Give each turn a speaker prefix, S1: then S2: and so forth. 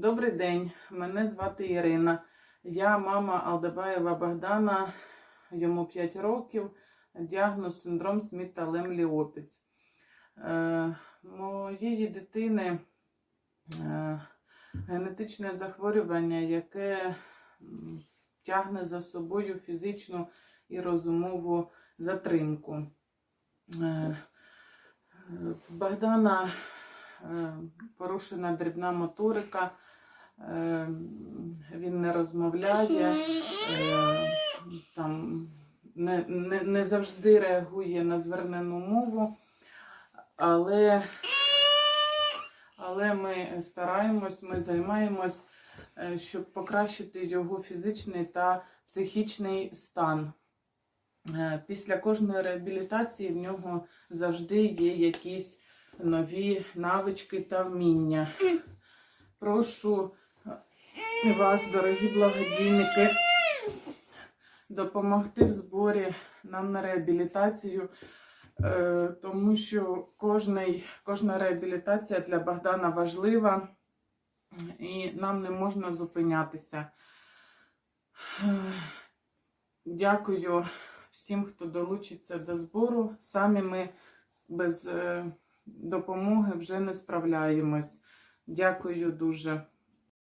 S1: Добрий день, мене звати Ірина. Я мама Алдабаєва Богдана, йому 5 років, діагноз синдром Сміта Лемлі-Опіц. Е, моєї дитини е, генетичне захворювання, яке тягне за собою фізичну і розумову затримку. Е, Богдана е, порушена дрібна моторика, він не розмовляє, е, там, не, не, не завжди реагує на звернену мову, але, але ми стараємось, ми займаємось, е, щоб покращити його фізичний та психічний стан. Е, Після кожної реабілітації в нього завжди є якісь нові навички та вміння. Прошу вас, дорогі благодійники, допомогти в зборі нам на реабілітацію, е, тому що кожний, кожна реабілітація для Богдана важлива і нам не можна зупинятися. Е, Дякую всім, хто долучиться до збору. Самі ми без е, допомоги вже не справляємось. Дякую дуже.